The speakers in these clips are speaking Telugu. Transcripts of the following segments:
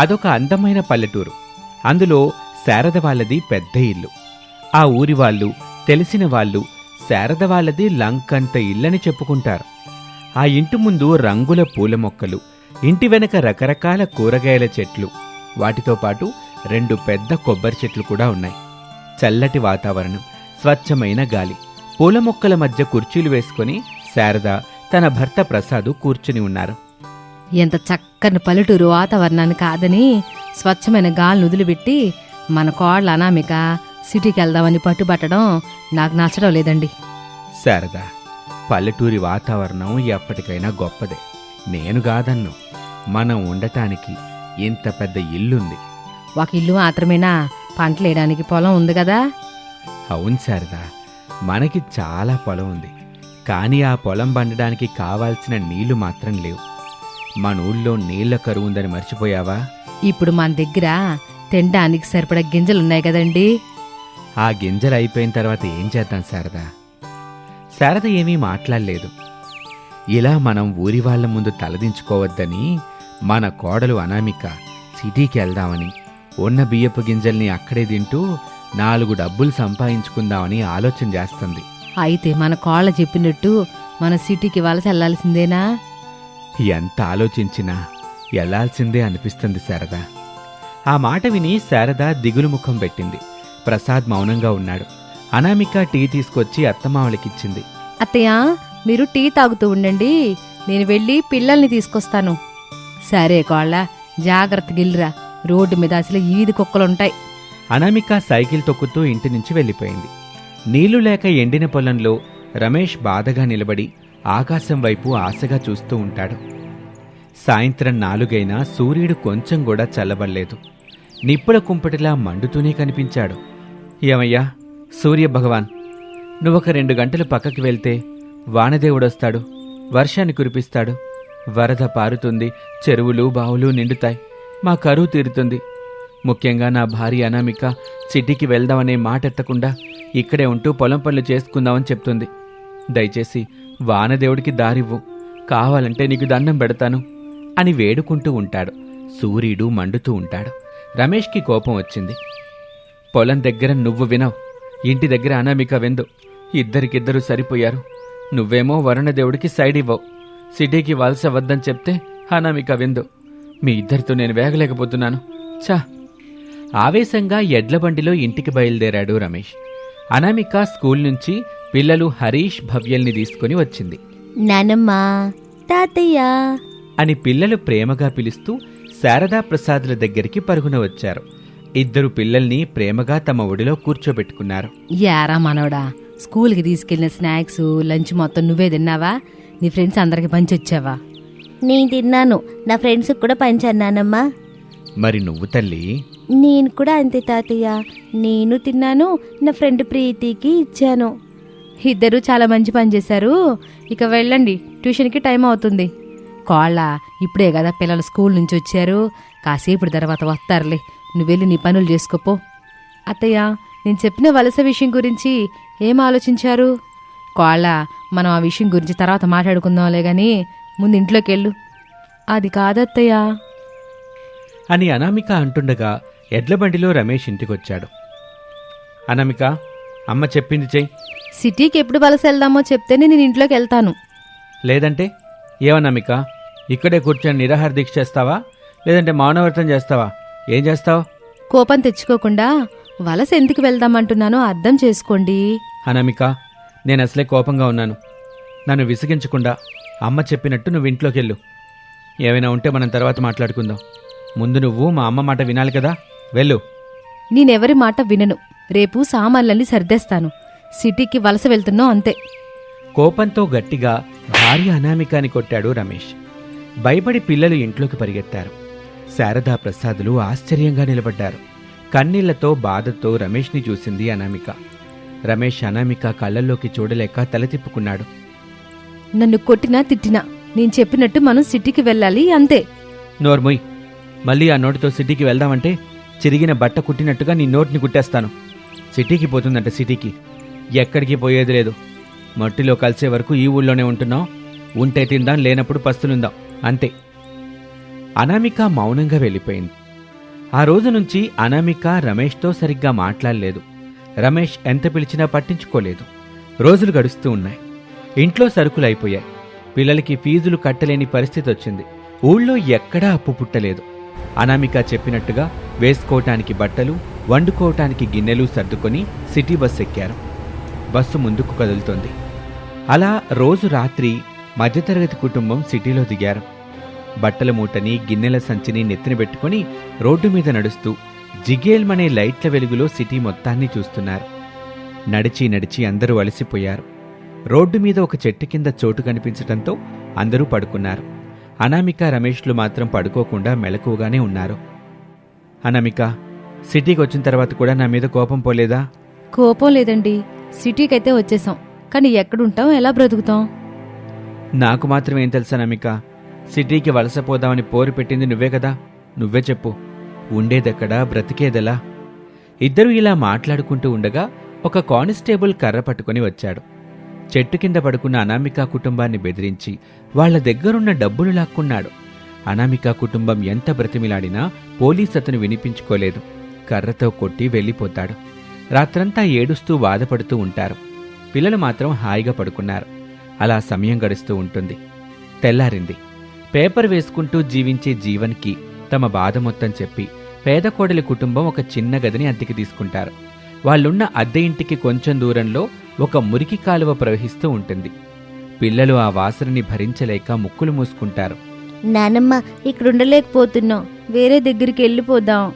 అదొక అందమైన పల్లెటూరు. అందులో శారద వాళ్ళది పెద్ద ఇల్లు. ఆ ఊరి వాళ్ళు తెలిసిన వాళ్ళు శారద వాళ్ళది లంకంత ఇల్లని చెప్పుకుంటారు. ఆ ఇంటి ముందు రంగుల పూల మొక్కలు ఇంటి వెనక రకరకాల కూరగాయల చెట్లు వాటితో పాటు రెండు పెద్ద కొబ్బరి చెట్లు కూడా ఉన్నాయి. చల్లటి వాతావరణం స్వచ్ఛమైన గాలి పూల మొక్కల మధ్య కుర్చీలు వేసుకొని శారద తన భర్త ప్రసాదు కూర్చుని ఉన్నారు. ఎంత చక్కని పల్లెటూరు వాతావరణాన్ని కాదని స్వచ్ఛమైన గాలిని వదిలిపెట్టి మన కోళ్ళ అనామిక సిటీకి వెళ్దామని పట్టుబట్టడం నాకు నచ్చడం లేదండి. శారద పల్లెటూరి వాతావరణం ఎప్పటికైనా గొప్పదే. నేను కాదన్ను. మనం ఉండటానికి ఇంత పెద్ద ఇల్లుంది. ఒక ఇల్లు మాత్రమేనా? పంటలు వేయడానికి పొలం ఉంది కదా? అవును శారదా మనకి చాలా పొలం ఉంది. కానీ ఆ పొలం పండడానికి కావాల్సిన నీళ్ళు మాత్రం లేవు. మన ఊళ్ళో నీళ్ళ కరువు ఉందని మర్చిపోయావా? ఇప్పుడు మన దగ్గర తినడానికి సరిపడా గింజలు ఉన్నాయి కదండి. ఆ గింజలు అయిపోయిన తర్వాత ఏం చేద్దాం శారదా? శారద ఏమీ మాట్లాడలేదు. ఇలా మనం ఊరి వాళ్ళ ముందు తలదించుకోవద్దని మన కోడలు అనామిక సిటీకి వెళ్దామని ఉన్న బియ్యపు గింజల్ని అక్కడే తింటూ నాలుగు డబ్బులు సంపాదించుకుందామని ఆలోచన చేస్తుంది. అయితే మన కోళ్ళ చెప్పినట్టు మన సిటీకి వలస వెళ్ళాల్సిందేనా ఎంత ఆలోచించినా వెళ్ళాల్సిందే అనిపిస్తుంది శారద. ఆ మాట విని శారద దిగులు ముఖం పెట్టింది. ప్రసాద్ మౌనంగా ఉన్నాడు. అనామిక టీ తీసుకొచ్చి అత్తమావళికిచ్చింది అత్తయ్య మీరు టీ తాగుతూ ఉండండి. నేను వెళ్ళి పిల్లల్ని తీసుకొస్తాను. సరే కోళ్ళ జాగ్రత్త గిల్లిరా. రోడ్డు మీద అసలు ఈది కుక్కలుంటాయి. అనామిక సైకిల్ తొక్కుతూ ఇంటి నుంచి వెళ్ళిపోయింది. నీళ్ళు లేక ఎండిన పొలంలో రమేష్ బాధగా నిలబడి ఆకాశం వైపు ఆశగా చూస్తూ ఉంటాడు. సాయంత్రం నాలుగైనా సూర్యుడు కొంచెం కూడా చల్లబడలేదు. నిప్పుల కుంపటిలా మండుతూనే కనిపించాడు. ఏమయ్యా సూర్య భగవాన్ నువ్వొక రెండు గంటలు పక్కకి వెళ్తే వానదేవుడొస్తాడు వర్షాన్ని కురిపిస్తాడు. వరద పారుతుంది చెరువులు బావులు నిండుతాయి. మా కరువు తీరుతుంది. ముఖ్యంగా నా భార్య అనామిక సిటీకి వెళ్దామనే మాట ఎత్తకుండా ఇక్కడే ఉంటూ పొలం పనులు చేసుకుందామని చెప్తుంది. దయచేసి వానదేవుడికి దారివ్వు. కావాలంటే నీకు దండం పెడతాను అని వేడుకుంటూ ఉంటాడు. సూర్యుడు మండుతూ ఉంటాడు. రమేష్కి కోపం వచ్చింది. పొలం దగ్గర నువ్వు వినవు. ఇంటి దగ్గర అనామిక విందు. ఇద్దరికిద్దరు సరిపోయారు. నువ్వేమో వరుణదేవుడికి సైడ్ ఇవ్వవు. సిటీకి వలస వద్దని చెప్తే అనామిక విందు. మీ ఇద్దరితో నేను వేగలేకపోతున్నాను. చా ఆవేశంగా ఎడ్ల బండిలో ఇంటికి బయలుదేరాడు రమేష్. అనామిక స్కూల్ నుంచి పిల్లలు హరీష్ భవ్యల్ని తీసుకుని వచ్చింది. నానమ్మా తాతయ్య. అని పిల్లలు ప్రేమగా పిలుస్తూ శారదా ప్రసాద్ల దగ్గరికి పరుగున వచ్చారు. ఇద్దరు పిల్లల్ని ప్రేమగా తమ ఒడిలో కూర్చోబెట్టుకున్నారు. యారా మనవడా స్కూల్కి తీసుకెళ్ళిన స్నాక్స్ లంచ్ మొత్తం నువ్వే తిన్నావా? నీ ఫ్రెండ్స్ అందరికి పంచొచ్చావా? నేను తిన్నాను. నా ఫ్రెండ్స్ కూడా పంచానమ్మా మరి నువ్వు తల్లి? నేను కూడా అంతే తాతయ్య. నేను తిన్నాను నా ఫ్రెండ్ ప్రీతికి ఇచ్చాను. ఇద్దరు చాలా మంచి పని చేశారు. ఇక వెళ్ళండి ట్యూషన్కి టైం అవుతుంది. కోళ్ళ ఇప్పుడే కదా పిల్లలు స్కూల్ నుంచి వచ్చారు. కాసేపు తర్వాత వస్తారులే. నువ్వు వెళ్ళి నీ పనులు చేసుకోపో. అత్తయ్య నేను చెప్పిన వలస విషయం గురించి ఏం ఆలోచించారు? కోళ్ళ మనం ఆ విషయం గురించి తర్వాత మాట్లాడుకుందాంలే గాని ముందు ఇంట్లోకి వెళ్ళు అది కాదత్తయ్య. అని అనామిక అంటుండగా ఎడ్ల బండిలో రమేష్ ఇంటికొచ్చాడు. అనామిక అమ్మ చెప్పింది చెయ్యి సిటీకి ఎప్పుడు వలస వెళ్దామో చెప్తేనే నేను ఇంట్లోకి వెళ్తాను లేదంటే? ఏమన్నామిక ఇక్కడే కూర్చొని నిరాహార దీక్ష చేస్తావా? లేదంటే మౌనవ్రతం చేస్తావా? ఏం చేస్తావు? కోపం తెచ్చుకోకుండా వలస ఎందుకు వెళ్దామంటున్నానో అర్థం చేసుకోండి. అనామిక నేను అసలే కోపంగా ఉన్నాను. నన్ను విసిగించకుండా అమ్మ చెప్పినట్టు నువ్వు ఇంట్లోకి వెళ్ళు ఏమైనా ఉంటే మనం తర్వాత మాట్లాడుకుందాం. ముందు నువ్వు మా అమ్మ మాట వినాలి కదా? వెళ్ళు. నేనెవరి మాట వినను. రేపు సామాన్లన్నీ సర్దేస్తాను. సిటీకి వలస వెళ్తున్నాం అంతే. కోపంతో గట్టిగా భార్య అనామికాని కొట్టాడు రమేష్. భయపడి పిల్లలు ఇంట్లోకి పరిగెత్తారు. శారదా ప్రసాదులు ఆశ్చర్యంగా నిలబడ్డారు. కన్నీళ్ళతో బాధతో రమేష్ని చూసింది అనామిక. రమేష్ అనామిక కళ్ళల్లోకి చూడలేక తల తిప్పుకున్నాడు. నన్ను కొట్టినా తిట్టినా నేను చెప్పినట్టు మనం సిటీకి వెళ్ళాలి అంతే. నోర్ముయ్ మళ్ళీ ఆ నోటితో సిటీకి వెళ్దామంటే చిరిగిన బట్ట కుట్టినట్టుగా నీ నోటిని కుట్టేస్తాను. సిటీకి పోతుందంట సిటీకి. ఎక్కడికి పోయేది లేదు. మట్టిలో కలిసే వరకు ఈ ఊళ్ళోనే ఉంటున్నాం. ఉంటే తిందాం లేనప్పుడు పస్తులుందాం. అంతే. అనామిక మౌనంగా వెళ్ళిపోయింది. ఆ రోజు నుంచి అనామిక రమేష్తో సరిగ్గా మాట్లాడలేదు. రమేష్ ఎంత పిలిచినా పట్టించుకోలేదు. రోజులు గడుస్తూ ఉన్నాయి. ఇంట్లో సరుకులు అయిపోయాయి పిల్లలకి ఫీజులు కట్టలేని పరిస్థితి వచ్చింది ఊళ్ళో ఎక్కడా అప్పు పుట్టలేదు. అనామిక చెప్పినట్టుగా వేసుకోవటానికి బట్టలు వండుకోవటానికి గిన్నెలు సర్దుకొని సిటీ బస్ ఎక్కారు బస్సు ముందుకు కదులుతోంది. అలా రోజు రాత్రి మధ్యతరగతి కుటుంబం సిటీలో దిగారు. బట్టల మూటని గిన్నెల సంచిని నెత్తిన పెట్టుకుని రోడ్డు మీద నడుస్తూ జిగేల్మనే లైట్ల వెలుగులో సిటీ మొత్తాన్ని చూస్తున్నారు. నడిచి నడిచి అందరూ అలసిపోయారు. రోడ్డు మీద ఒక చెట్టు కింద చోటు కనిపించడంతో అందరూ పడుకున్నారు. అనామిక రమేష్లు మాత్రం పడుకోకుండా మెలకువగానే ఉన్నారు. అనామిక సిటీకి వచ్చిన తర్వాత కూడా నా మీద కోపం పోలేదా? కోపం లేదండి. సిటీకి అయితే వచ్చేసాం. కానీ ఎక్కడుంటాం? ఎలా బ్రతుకుతాం? నాకు మాత్రం ఏం తెలుసా నమిక సిటీకి వలసపోదామని పోరు పెట్టింది నువ్వే కదా. నువ్వే చెప్పు. ఉండేదెక్కడా? బ్రతికేదెలా? ఇద్దరూ ఇలా మాట్లాడుకుంటూ ఉండగా ఒక కానిస్టేబుల్ కర్ర పట్టుకొని వచ్చాడు. చెట్టు కింద పడుకున్న అనామిక కుటుంబాన్ని బెదిరించి వాళ్ళ దగ్గరున్న డబ్బులు లాక్కున్నాడు. అనామిక కుటుంబం ఎంత బ్రతిమిలాడినా పోలీస్ అతను వినిపించుకోలేదు. కర్రతో కొట్టి వెళ్ళిపోతాడు. రాత్రంతా ఏడుస్తూ బాధపడుతూ ఉంటారు. పిల్లలు మాత్రం హాయిగా పడుకున్నారు. అలా సమయం గడుస్తూ ఉంటుంది. తెల్లారింది. పేపర్ వేసుకుంటూ జీవించే జీవన్కి తమ బాధ మొత్తం చెప్పి పేద కోడలి కుటుంబం ఒక చిన్న గదిని అద్దెకి తీసుకుంటారు. వాళ్ళున్న అద్దె ఇంటికి కొంచెం దూరంలో ఒక మురికి కాలువ ప్రవహిస్తూ ఉంటుంది. పిల్లలు ఆ వాసనని భరించలేక ముక్కులు మూసుకుంటారు. నానమ్మ ఇక్కడ ఉండలేకపోతున్నాం వేరే దగ్గరికి వెళ్ళిపోదాం.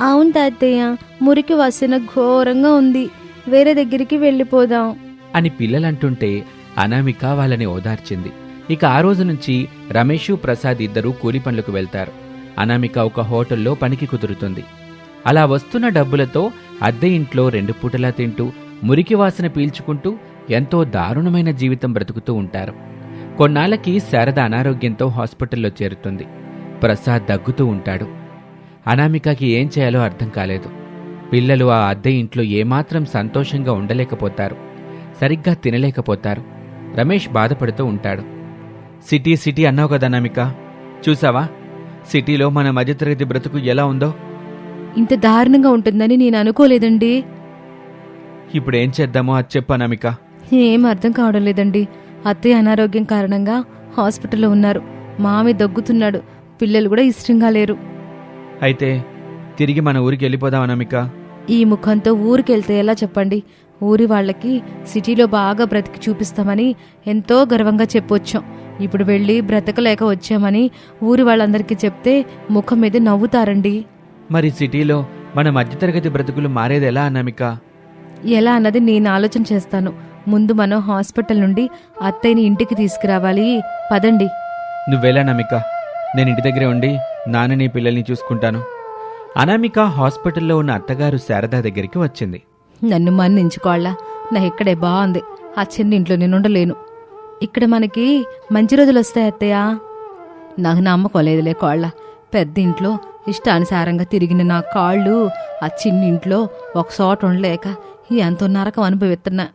అవును తాతయ్య మురికి వాసన ఘోరంగా ఉంది. వేరే దగ్గరికి వెళ్ళిపోదాం. అని పిల్లలంటుంటే అనామిక వాళ్ళని ఓదార్చింది. ఇక ఆ రోజు నుంచి రమేషు ప్రసాద్ ఇద్దరూ కూలి పనులకు వెళ్తారు. అనామిక ఒక హోటల్లో పనికి కుదురుతుంది. అలా వస్తున్న డబ్బులతో అద్దె ఇంట్లో రెండు పూటలా తింటూ మురికి వాసన పీల్చుకుంటూ ఎంతో దారుణమైన జీవితం బ్రతుకుతూ ఉంటారు. కొన్నాళ్ళకి శారద అనారోగ్యంతో హాస్పిటల్లో చేరుతుంది. ప్రసాద్ దగ్గుతూ ఉంటాడు. అనామికకి ఏం చేయాలో అర్థం కాలేదు. పిల్లలు ఆ అద్దె ఇంట్లో ఏమాత్రం సంతోషంగా ఉండలేకపోతారు. సరిగ్గా తినలేకపోతారు. రమేష్ బాధపడుతూ ఉంటాడు. సిటీ సిటీ అన్నావు కదా అనామిక. చూసావా? సిటీలో మన మధ్యతరగతి బ్రతుకు ఎలా ఉందో? ఇంత దారుణంగా ఉంటుందని నేను అనుకోలేదండి. ఇప్పుడు ఏం చేద్దామో అది చెప్పు అనామిక. ఏం అర్థం కావడం లేదండి. అత్తయ్య అనారోగ్యం కారణంగా హాస్పిటల్లో ఉన్నారు. మామి దగ్గుతున్నాడు. పిల్లలు కూడా ఇష్టంగా లేరు. అయితే తిరిగి మన ఊరికి వెళ్ళిపోదాం అనామిక. ఈ ముఖంతో ఊరికెళ్తే ఎలా చెప్పండి? ఊరి వాళ్ళకి సిటీలో బాగా బ్రతికి చూపిస్తామని ఎంతో గర్వంగా చెప్పొచ్చాం. ఇప్పుడు వెళ్ళి బ్రతకలేక వచ్చామని ఊరి వాళ్ళందరికీ చెప్తే ముఖం మీద నవ్వుతారండి. మరి సిటీలో మన మధ్యతరగతి బ్రతుకులు మారేది ఎలా అనామిక? ఎలా అన్నది నేను ఆలోచన చేస్తాను. ముందు మనం హాస్పిటల్ నుండి అత్తయ్యని ఇంటికి తీసుకురావాలి. పదండి. నువ్వెలా నమిక నేను ఇంటి దగ్గరే ఉండి నాన్నని పిల్లల్ని చూసుకుంటాను. అనామిక హాస్పిటల్లో ఉన్న అత్తగారు శారద దగ్గరికి వచ్చింది. నన్ను మన్నించుకోళ్ళ నా ఇక్కడే బాగుంది ఆ చిన్న ఇంట్లో నేను ఉండలేను. ఇక్కడ మనకి మంచి రోజులు వస్తాయి అత్తయ్య. నాకు నమ్మకం లేదులే కోళ్ళ. పెద్ద ఇంట్లో ఇష్టానుసారంగా తిరిగిన నా కాళ్ళు ఆ చిన్న ఇంట్లో ఒక చోట ఉండలేక ఎంతో నరకం అనుభవిస్తున్నా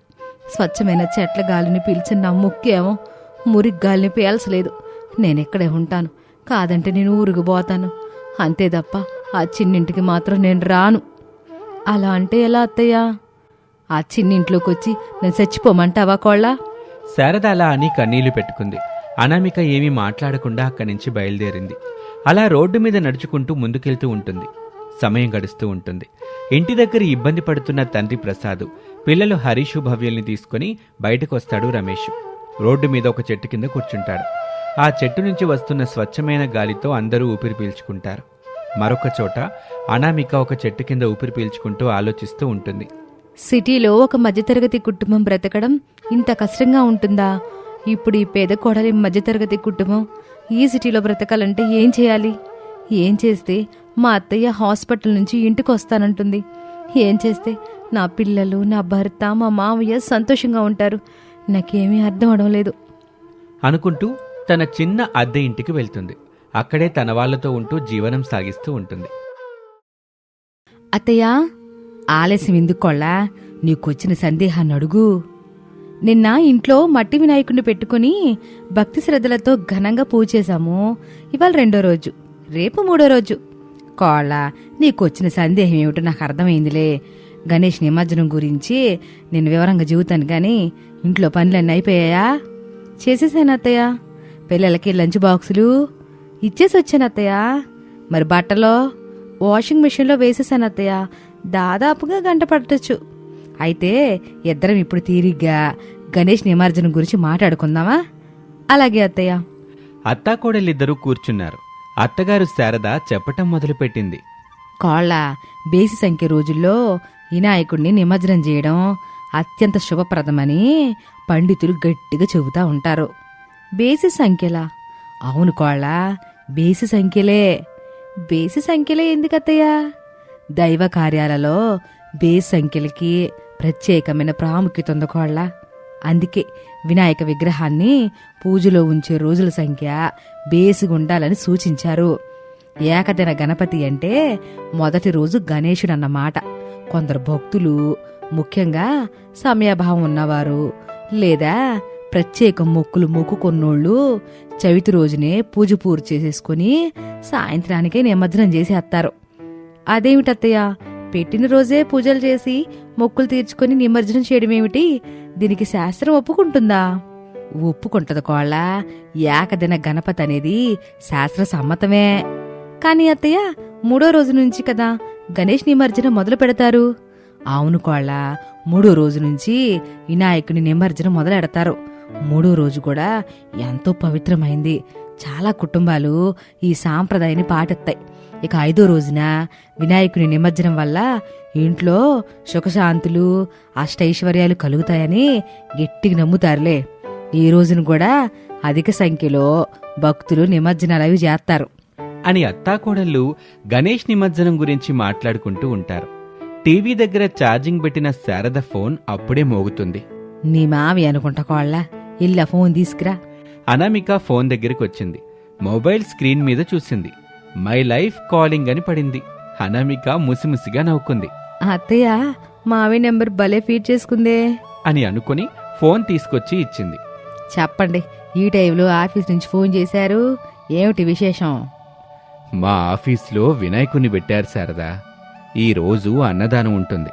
స్వచ్ఛమైన చెట్ల గాలిని పీల్చిన నా ముక్కేమో మురికి గాలిని పీల్చలేదు. నేను ఇక్కడే ఉంటాను. కాదంటే నేను ఊరికి పోతాను. అంతే తప్ప ఆ చిన్నింటికి మాత్రం నేను రాను. అలా అంటే ఎలా అత్తయ్య? ఆ చిన్నింట్లోకి వచ్చి నేను చచ్చిపోమంటావా కోళ్ళ? శారద అలా అని కన్నీళ్ళు పెట్టుకుంది. అనామిక ఏమీ మాట్లాడకుండా అక్కడి నుంచి బయలుదేరింది. అలా రోడ్డు మీద నడుచుకుంటూ ముందుకెళ్తూ ఉంటుంది. సమయం గడుస్తూ ఉంటుంది. ఇంటి దగ్గర ఇబ్బంది పడుతున్న తండ్రి ప్రసాద్ పిల్లలు హరీషు భవ్యల్ని తీసుకుని బయటకు వస్తాడు రమేష్. రోడ్డు మీద ఒక చెట్టు కింద కూర్చుంటాడు. ఆ చెట్టు నుంచి వస్తున్న స్వచ్ఛమైన గాలితో అందరూ ఊపిరి పీల్చుకుంటారు. మరొక చోట అనామిక ఒక చెట్టు కింద ఊపిరి పీల్చుకుంటూ ఆలోచిస్తూ ఉంటుంది. సిటీలో ఒక మధ్యతరగతి కుటుంబం బ్రతకడం ఇంత కష్టంగా ఉంటుందా? ఇప్పుడు ఈ పేద కోడలి మధ్యతరగతి కుటుంబం ఈ సిటీలో బ్రతకాలంటే ఏం చేయాలి? ఏం చేస్తే మా అత్తయ్య హాస్పిటల్ నుంచి ఇంటికి వస్తానంటుంది ఏం చేస్తే? నా పిల్లలు నా భర్త మా మామయ్య సంతోషంగా ఉంటారు. నాకేమీ అర్థం అవడం లేదు. అనుకుంటూ తన చిన్న అద్దె ఇంటికి వెళ్తుంది. అక్కడే తన వాళ్ళతో ఉంటూ జీవనం సాగిస్తూ ఉంటుంది. అత్తయ్య ఆలస్యం ఎందుకోళ్ళా? నీకొచ్చిన సందేహాన్ని అడుగు. నిన్న ఇంట్లో మట్టి వినాయకుడిని పెట్టుకుని భక్తి శ్రద్ధలతో ఘనంగా పూజ చేశాము. ఇవాళ రెండో రోజు. రేపు మూడో రోజు. కోళ్ళ. నీకు వచ్చిన సందేహం ఏమిటో నాకు అర్థమైందిలే. గణేష్ నిమజ్జనం గురించి నేను వివరంగా చెబుతాను కానీ ఇంట్లో పనులన్నీ అయిపోయాయా? చేసేసాను అత్తయ్య. పిల్లలకి లంచ్ బాక్సులు ఇచ్చేసి వచ్చాను అత్తయ్య. మరి బట్టలో? వాషింగ్ మిషన్లో వేసేసాను అత్తయ్య. దాదాపుగా గంట పట్టచ్చు. అయితే ఇద్దరం ఇప్పుడు తీరిగ్గా గణేష్ నిమజ్జనం గురించి మాట్లాడుకుందామా? అలాగే అత్తయ్య. అత్తాకోడలిద్దరూ కూర్చున్నారు. అత్తగారు శారద చెప్పటం మొదలుపెట్టింది. కోళ్ళ బేసి సంఖ్య రోజుల్లో వినాయకుడిని నిమజ్జనం చేయడం అత్యంత శుభప్రదమని పండితులు గట్టిగా చెబుతా ఉంటారు. బేసి సంఖ్యలా? అవును కోళ్ళ బేసి సంఖ్యలే. బేసి సంఖ్యలే ఎందుకత్తయ్యా? దైవ కార్యాలలో బేసి సంఖ్యలకి ప్రత్యేకమైన ప్రాముఖ్యత ఉంది కోళ్ళ. అందుకే వినాయక విగ్రహాన్ని పూజలో ఉంచే రోజుల సంఖ్య బేసిగుండాలని సూచించారు. ఏకదిన గణపతి అంటే మొదటి రోజు గణేషుడు అన్నమాట కొందరు భక్తులు ముఖ్యంగా సమయాభావం ఉన్నవారు లేదా ప్రత్యేక మొక్కులు మొక్కుకున్నోళ్ళు చవితి రోజునే పూజ పూర్తి చేసేసుకుని సాయంత్రానికే నిమజ్జనం చేసేస్తారు అదేమిటత్తయ్య? పెట్టిన రోజే పూజలు చేసి మొక్కులు తీర్చుకొని నిమజ్జనం చేయడం ఏమిటి దీనికి శాస్త్రం ఒప్పుకుంటుందా? ఒప్పుకుంటది కోళ్ళ. ఏకదిన గణపతి అనేది శాస్త్ర సమ్మతమే. కానీ అత్తయ్య మూడో రోజు నుంచి కదా గణేష్ నిమజ్జనం మొదలు పెడతారు. అవును కోళ్ళ మూడో రోజు నుంచి వినాయకుని నిమజ్జనం మొదలెడతారు మూడో రోజు కూడా ఎంతో పవిత్రమైంది. చాలా కుటుంబాలు ఈ సాంప్రదాయాన్ని పాటిస్తాయి. ఇక ఐదో రోజున వినాయకుని నిమజ్జనం వల్ల ఇంట్లో సుఖశాంతులు అష్టైశ్వర్యాలు కలుగుతాయని గట్టిగా నమ్ముతారులే. ఈ రోజున కూడా అధిక సంఖ్యలో భక్తులు నిమజ్జనాలు అవి చేస్తారు. అని అత్తాకోడళ్ళు గణేష్ నిమజ్జనం గురించి మాట్లాడుకుంటూ ఉంటారు. టీవీ దగ్గర ఛార్జింగ్ పెట్టిన శారద ఫోన్ అప్పుడే మోగుతుంది. నీ మావి అనుకుంటా కోళ్ళ ఇల్ల ఫోన్ తీసుకురా. అనామిక ఫోన్ దగ్గరికి వచ్చింది. మొబైల్ స్క్రీన్ మీద చూసింది. మై లైఫ్ కాలింగ్ అని పడింది. అనామిక ముసిముసిగా నవ్వుకుంది. అత్తయ్య మావి నెంబర్ భలే ఫీడ్ చేసుకుందే. అని అనుకుని ఫోన్ తీసుకొచ్చి ఇచ్చింది. చెప్పండి ఈ టైంలో ఆఫీస్ నుంచి ఫోన్ చేశారు. ఏమిటి విశేషం? మా ఆఫీస్లో వినాయకుని పెట్టారు శారదా. ఈ రోజు అన్నదానం ఉంటుంది.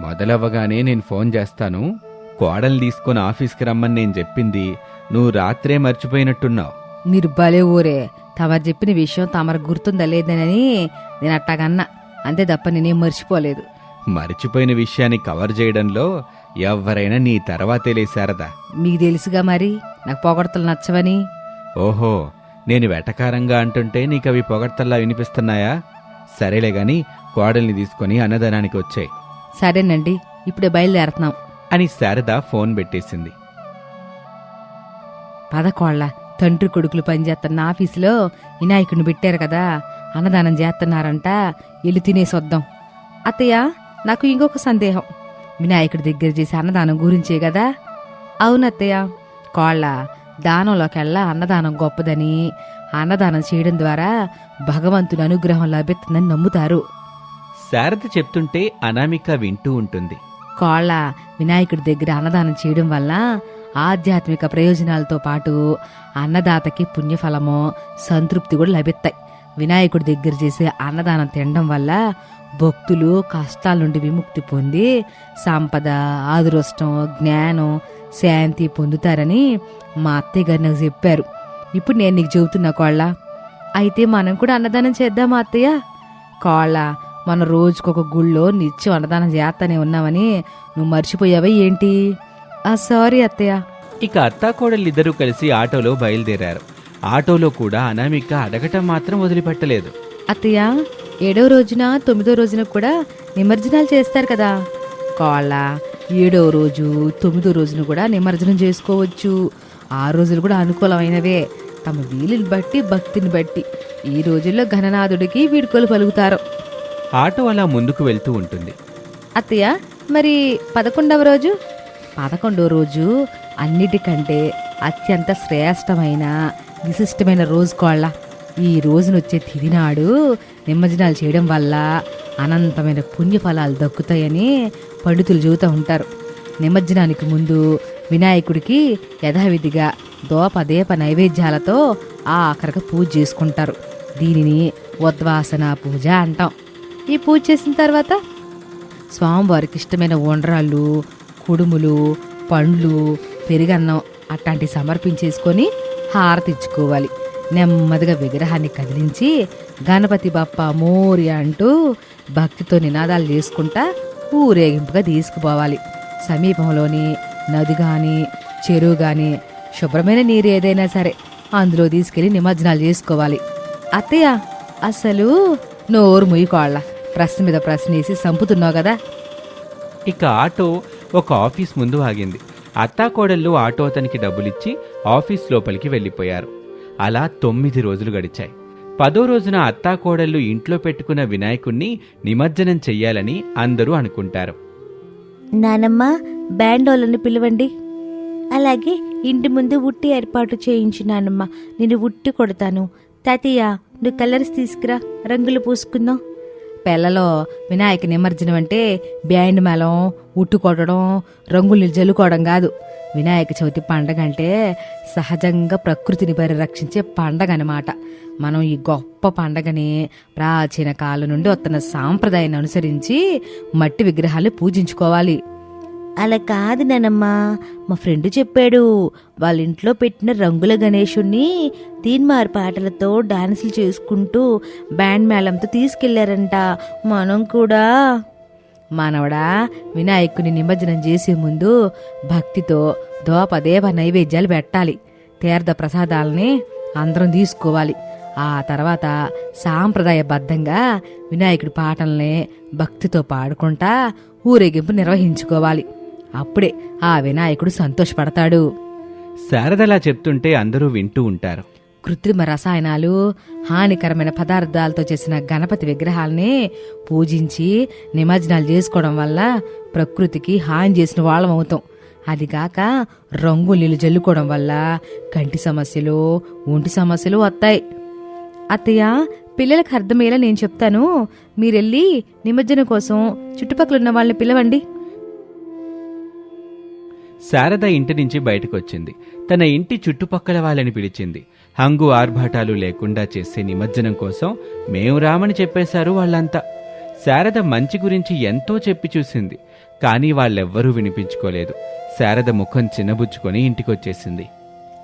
మొదలవ్వగానే నేను ఫోన్ చేస్తాను. కోడలు తీసుకొని ఆఫీస్కి రమ్మని నేను చెప్పింది. నువ్వు రాత్రే మర్చిపోయినట్టున్నావు. మీరు భలే ఊరే. తమరు చెప్పిన విషయం తమరు గుర్తుందా లేదనని నేను అట్టాగన్నా. అంతే తప్ప నేనేం మర్చిపోలేదు. మర్చిపోయిన విషయాన్ని కవర్ చేయడంలో ఎవరైనా నీ తర్వాతే శారదా మీకు తెలుసుగా మరి నాకు పొగడతలు నచ్చవని. ఓహో నేను వెటకారంగా అంటుంటే నీకు అవి పొగడ్తల్లా వినిపిస్తున్నాయా? సరేలే గాని కోడల్ని తీసుకొని అన్నదానానికి వచ్చాయి. సరేనండి ఇప్పుడే బయలుదేరుతున్నాం అని శారద ఫోన్ పెట్టేసింది. పదకోళ్ళ తండ్రి కొడుకులు పనిచేస్తున్న ఆఫీసులో వినాయకుడిని పెట్టారు కదా అన్నదానం చేస్తున్నారంట వెళ్ళి తినేసి వద్దాం అత్తయ్య నాకు ఇంకొక సందేహం. వినాయకుడి దగ్గర చేసే అన్నదానం గురించే కదా? అవును అత్తయ్య. కోళ్ళ దానంలోకెల్లా అన్నదానం గొప్పదని అన్నదానం చేయడం ద్వారా భగవంతుని అనుగ్రహం లభిస్తుందని నమ్ముతారు. శారద చెప్తుంటే అనామిక వింటూ ఉంటుంది. కోళ్ళ వినాయకుడి దగ్గర అన్నదానం చేయడం వల్ల ఆధ్యాత్మిక ప్రయోజనాలతో పాటు అన్నదాతకి పుణ్యఫలము సంతృప్తి కూడా లభిస్తాయి వినాయకుడి దగ్గర చేసే అన్నదానం తినడం వల్ల భక్తులు కష్టాల నుండి విముక్తి పొంది సంపద ఆదురష్టం జ్ఞానం శాంతి పొందుతారని మా అత్తయ్య గారు నాకు చెప్పారు. ఇప్పుడు నేను నీకు చెబుతున్నా కోళ్ళ అయితే మనం కూడా అన్నదానం చేద్దాం అత్తయ్య? కోళ్ళ మన రోజుకొక గుళ్ళో నిత్యం అన్నదానం చేస్తానే ఉన్నామని నువ్వు మర్చిపోయావా ఏంటి? ఆ సారీ అత్తయ్య. ఇక అత్తాకోడలిద్దరూ కలిసి ఆటోలో బయలుదేరారు. ఆటోలో కూడా అనామిక అడగటం మాత్రం వదిలిపెట్టలేదు. అత్తయ్య ఏడో రోజున తొమ్మిదో రోజున కూడా నిమజ్జనాలు చేస్తారు కదా. కోళ్ళ ఏడో రోజు తొమ్మిదో రోజున కూడా నిమజ్జనం చేసుకోవచ్చు. ఆ రోజులు కూడా అనుకూలమైనవే. తమ వీలుని బట్టి భక్తిని బట్టి. ఈ రోజుల్లో ఘననాథుడికి వీడుకోలు పలుకుతారు. ఆటో అలా ముందుకు వెళ్తూ ఉంటుంది. అత్తయ్య మరి పదకొండవ రోజు? పదకొండవ రోజు అన్నిటికంటే అత్యంత శ్రేష్టమైన విశిష్టమైన రోజు కోళ్ళ. ఈ రోజునొచ్చే తిదినాడు నిమజ్జనాలు చేయడం వల్ల అనంతమైన పుణ్యఫలాలు దక్కుతాయని పండితులు చెబుతూ ఉంటారు. నిమజ్జనానికి ముందు వినాయకుడికి యథావిధిగా దోప దీప నైవేద్యాలతో ఆ ఆఖరికి పూజ చేసుకుంటారు. దీనిని ఉద్వాసన పూజ అంటాం. ఈ పూజ చేసిన తర్వాత స్వామివారికి ఇష్టమైన ఉండరాళ్ళు కుడుములు పండ్లు పెరుగన్నం అట్లాంటివి సమర్పించేసుకొని హారతిచ్చుకోవాలి నెమ్మదిగా విగ్రహాన్ని కదిలించి గణపతి బప్ప మోరి అంటూ భక్తితో నినాదాలు చేసుకుంటా ఊరేగింపుగా తీసుకుపోవాలి. సమీపంలోని నది కానీ చెరువు కానీ శుభ్రమైన నీరు ఏదైనా సరే అందులో తీసుకెళ్ళి నిమజ్జనాలు చేసుకోవాలి. అత్తయ్య అసలు నోరు ముయ్యకోళ్ళ ప్రశ్న మీద ప్రశ్న వేసి సంపుతున్నావు కదా. ఇక ఆటో ఒక ఆఫీస్ ముందు ఆగింది. అత్తాకోడళ్ళు ఆటో అతనికి డబ్బులిచ్చి ఆఫీస్ లోపలికి వెళ్ళిపోయారు. అలా తొమ్మిది రోజులు గడిచాయి. పదో రోజున అత్తాకోడళ్ళు ఇంట్లో పెట్టుకున్న వినాయకుణ్ణి నిమజ్జనం చెయ్యాలని అందరూ అనుకుంటారు. నానమ్మ బ్యాండ్ పిలవండి. అలాగే ఇంటి ముందు ఉట్టి ఏర్పాటు చేయించు నానమ్మ. నేను ఉట్టి కొడతాను. తాతయ్య నువ్వు కలర్స్ తీసుకురా. రంగులు పూసుకుందాం. పెళ్ళలో వినాయక నిమజ్జనం అంటే బ్యాండ్ మేళం ఉట్టు కొట్టడం రంగులు జల్లుకోవడం కాదు. వినాయక చవితి పండగ అంటే సహజంగా ప్రకృతిని పరిరక్షించే పండగ అనమాట మనం ఈ గొప్ప పండగని ప్రాచీన కాలం నుండి వస్తున్న సాంప్రదాయాన్ని అనుసరించి మట్టి విగ్రహాలు పూజించుకోవాలి. అలా కాదు నానమ్మా. మా ఫ్రెండ్ చెప్పాడు వాళ్ళ ఇంట్లో పెట్టిన రంగుల గణేషుణ్ణి తీన్మార్ పాటలతో డాన్సులు చేసుకుంటూ బ్యాండ్ మేళంతో తీసుకెళ్ళారంట. మనం కూడా. మానవడా వినాయకుని నిమజ్జనం చేసే ముందు భక్తితో దోపదేవ నైవేద్యాలు పెట్టాలి. తీర్థ ప్రసాదాలని అందరం తీసుకోవాలి. ఆ తర్వాత సాంప్రదాయబద్ధంగా వినాయకుడి పాటల్ని భక్తితో పాడుకుంటా ఊరేగింపు నిర్వహించుకోవాలి. అప్పుడే ఆ వినాయకుడు సంతోషపడతాడు. శారదలా చెప్తుంటే అందరూ వింటూ ఉంటారు. కృత్రిమ రసాయనాలు హానికరమైన పదార్థాలతో చేసిన గణపతి విగ్రహాల్ని పూజించి నిమజ్జనాలు చేసుకోవడం వల్ల ప్రకృతికి హాని చేసిన వాళ్ళం అవుతాం. అదిగాక రంగు నీళ్ళు జల్లుకోవడం వల్ల కంటి సమస్యలు ఒంటి సమస్యలు వస్తాయి అత్తయ్య పిల్లలకు అర్థమయ్యేలా నేను చెప్తాను. మీరెళ్ళి నిమజ్జనం కోసం చుట్టుపక్కల ఉన్న వాళ్ళని పిలవండి. శారద ఇంటి నుంచి బయటకొచ్చింది. తన ఇంటి చుట్టుపక్కల వాళ్ళని పిలిచింది. హంగు ఆర్భాటాలు లేకుండా చేసే నిమజ్జనం కోసం మేము రామని చెప్పేశారు వాళ్ళంతా. శారద మంచి గురించి ఎంతో చెప్పి చూసింది. కానీ వాళ్ళెవ్వరూ వినిపించుకోలేదు. శారద ముఖం చిన్నబుచ్చుకొని ఇంటికొచ్చేసింది.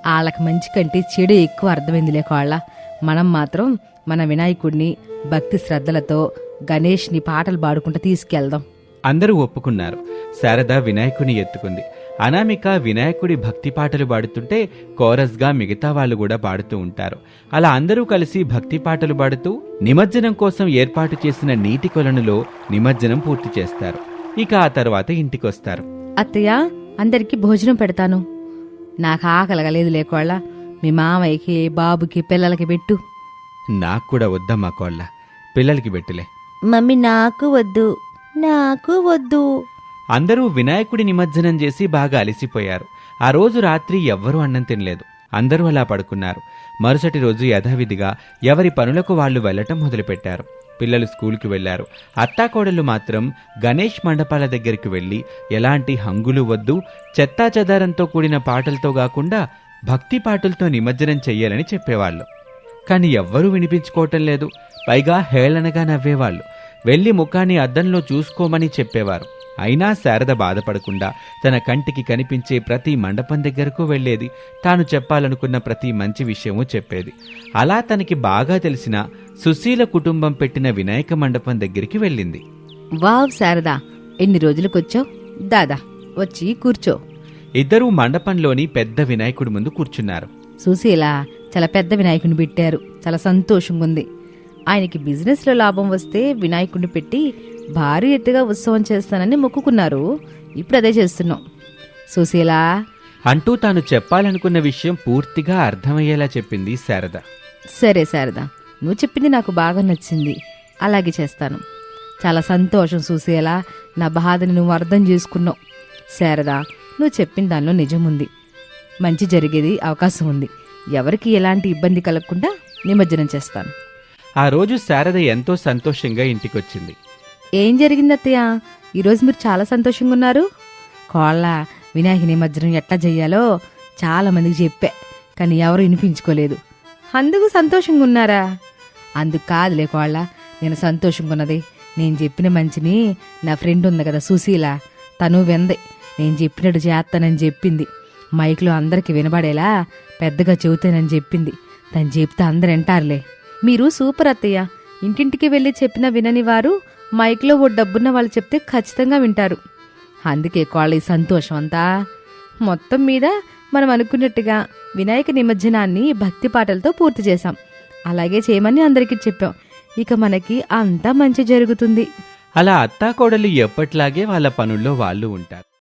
వాళ్ళకి మంచి కంటే చెడు ఎక్కువ అర్థమైందిలే కోళ్ళ. మనం మాత్రం మన వినాయకుడిని భక్తి శ్రద్ధలతో గణేష్ని పాటలు పాడుకుంటూ తీసుకెళ్దాం. అందరూ ఒప్పుకున్నారు. శారద వినాయకుని ఎత్తుకుంది. అనామిక వినాయకుడి భక్తి పాటలు పాడుతుంటే కోరస్గా మిగతా వాళ్ళు కూడా పాడుతూ ఉంటారు. అలా అందరూ కలిసి భక్తి పాటలు పాడుతూ నిమజ్జనం కోసం ఏర్పాటు చేసిన నీటి కొలనులో నిమజ్జనం పూర్తి చేస్తారు. ఇక ఆ తర్వాత ఇంటికొస్తారు. అత్తయ్య అందరికీ భోజనం పెడతాను. నాకు ఆకలిగా లేదు లేకోళ్ళ మీ మామయ్యకి బాబుకి పిల్లలకి పెట్టు. నాకు కూడా వద్దమ్మా కోళ్ళ. పిల్లలకి పెట్టులే. మమ్మీ నాకు వద్దు. నాకు వద్దు. అందరూ వినాయకుడి నిమజ్జనం చేసి బాగా అలసిపోయారు. ఆ రోజు రాత్రి ఎవ్వరూ అన్నం తినలేదు. అందరూ అలా పడుకున్నారు. మరుసటి రోజు యథావిధిగా ఎవరి పనులకు వాళ్ళు వెళ్ళటం మొదలుపెట్టారు. పిల్లలు స్కూల్కి వెళ్ళారు అత్తాకోడలు మాత్రం గణేష్ మండపాల దగ్గరికి వెళ్ళి ఎలాంటి హంగులు వద్దు చెత్తా చెదారంతో కూడిన పాటలతో కాకుండా భక్తి పాటలతో నిమజ్జనం చెయ్యాలని చెప్పేవాళ్ళు. కానీ ఎవ్వరూ వినిపించుకోవటం లేదు. పైగా హేళనగా నవ్వేవాళ్ళు. వెళ్ళి ముఖాన్ని అద్దంలో చూసుకోమని చెప్పేవారు. అయినా శారద బాధపడకుండా తన కంటికి కనిపించే ప్రతి మండపం దగ్గరకు వెళ్ళేది. తాను చెప్పాలనుకున్న ప్రతి మంచి విషయమూ చెప్పేది. అలా తనకి బాగా తెలిసిన సుశీల కుటుంబం పెట్టిన వినాయక మండపం దగ్గరికి వెళ్ళింది. వావ్ శారదా ఎన్ని రోజులకొచ్చావు? దాదా వచ్చి కూర్చో. ఇద్దరూ మండపంలోని పెద్ద వినాయకుడి ముందు కూర్చున్నారు. సుశీల చాలా పెద్ద వినాయకుడిని పెట్టారు. చాలా సంతోషంగా ఉంది ఆయనకి బిజినెస్లో లాభం వస్తే వినాయకుడిని పెట్టి భారీ ఎత్తుగా ఉత్సవం చేస్తానని మొక్కుకున్నారు. ఇప్పుడు అదే చేస్తున్నాం. సుశీల! అంటూ తాను చెప్పాలనుకున్న విషయం పూర్తిగా అర్థమయ్యేలా చెప్పింది శారద. సరే శారదా నువ్వు చెప్పింది నాకు బాగా నచ్చింది. అలాగే చేస్తాను. చాలా సంతోషం సుశీల నా బాధని నువ్వు అర్థం చేసుకున్నావు. శారదా నువ్వు చెప్పిన దానిలో నిజం ఉంది. మంచి జరిగేది అవకాశం ఉంది. ఎవరికి ఎలాంటి ఇబ్బంది కలగకుండా నిమజ్జనం చేస్తాను. ఆ రోజు శారద ఎంతో సంతోషంగా ఇంటికొచ్చింది. ఏం జరిగింది అత్తయ్య ఈరోజు మీరు చాలా సంతోషంగా ఉన్నారు కోళ్ళ వినాయక నిమజ్జనం ఎట్లా చెయ్యాలో చాలా మందికి చెప్పా కానీ ఎవరు వినిపించుకోలేదు. అందుకు సంతోషంగా ఉన్నారా అందుకు కాదులే కోళ్ళ నేను సంతోషంగా ఉన్నది నేను చెప్పిన మంచిని నా ఫ్రెండ్ ఉంది కదా సుశీల తను వెందే. నేను చెప్పినట్టు చేస్తానని చెప్పింది. మైక్లో అందరికి వినబడేలా పెద్దగా చెబుతానని చెప్పింది. తను చెప్తే అందరు వింటారులే. మీరు సూపర్ అత్తయ్య. ఇంటింటికి వెళ్ళి చెప్పినా వినని వారు మైక్లో ఓ డబ్బున్న వాళ్ళు చెప్తే ఖచ్చితంగా వింటారు. అందుకే కోళ్ళ సంతోషం అంతా. మొత్తం మీద మనం అనుకున్నట్టుగా వినాయక నిమజ్జనాన్ని భక్తి పాటలతో పూర్తి చేశాం. అలాగే చేయమని అందరికీ చెప్పాం. ఇక మనకి అంతా మంచి జరుగుతుంది. అలా అత్తాకోడలు ఎప్పట్లాగే వాళ్ళ పనుల్లో వాళ్ళు ఉంటారు.